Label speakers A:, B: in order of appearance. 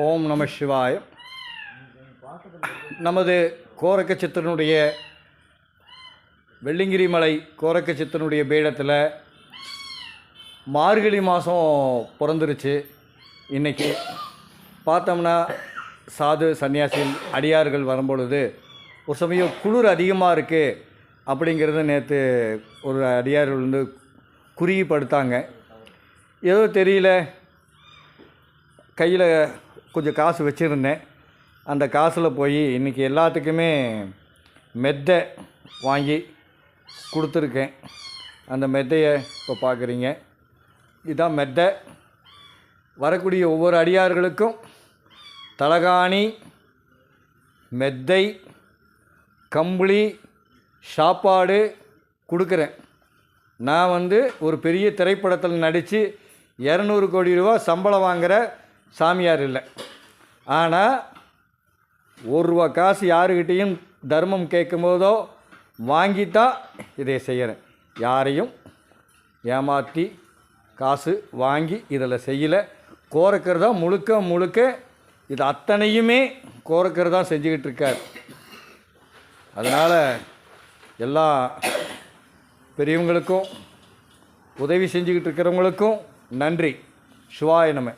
A: ஓம் நம சிவாய. நமது கோரக்க சித்தனுடைய வெள்ளிங்கிரி மலை கோரக்க சித்தனுடைய பீடத்தில் மார்கழி மாதம் பிறந்துருச்சு இன்றைக்கி பார்த்தோம்னா சாது சன்னியாசியில் அடியார்கள் வரும்பொழுது ஒரு சமயம் குளிர் அதிகமாக இருக்குது அப்படிங்கிறத நேற்று ஒரு அடியார்கள் வந்து குறிப்படுத்தாங்க ஏதோ தெரியல. கையில் கொஞ்சம் காசு வச்சுருந்தேன். அந்த காசில் போய் இன்றைக்கி எல்லாத்துக்குமே மெத்தை வாங்கி கொடுத்துருக்கேன். அந்த மெத்தையை இப்போ பார்க்குறீங்க இதுதான் மெத்தை. வரக்கூடிய ஒவ்வொரு அடியார்களுக்கும் தலகாணி மெத்தை கம்பளி சாப்பாடு கொடுக்குறேன். நான் வந்து ஒரு பெரிய திரைப்படத்தில் நடித்து இரநூறு கோடி ரூபா சம்பளம் வாங்குகிற சாமியார் இல்லை. ஆனால் ஒரு ரூபா காசு யாருக்கிட்டேயும் தர்மம் கேட்கும்போதோ வாங்கித்தான் இதை செய்கிறேன் யாரையும் ஏமாற்றி காசு வாங்கி இதில் செய்யலை. கோரக்கிறதா முழுக்க முழுக்க இது அத்தனையுமே கோரக்கிறதா செஞ்சுக்கிட்டு இருக்கார். அதனால் எல்லா பெரியவங்களுக்கும் உதவி செஞ்சுக்கிட்டு இருக்கிறவங்களுக்கும் நன்றி. சிவாய நம.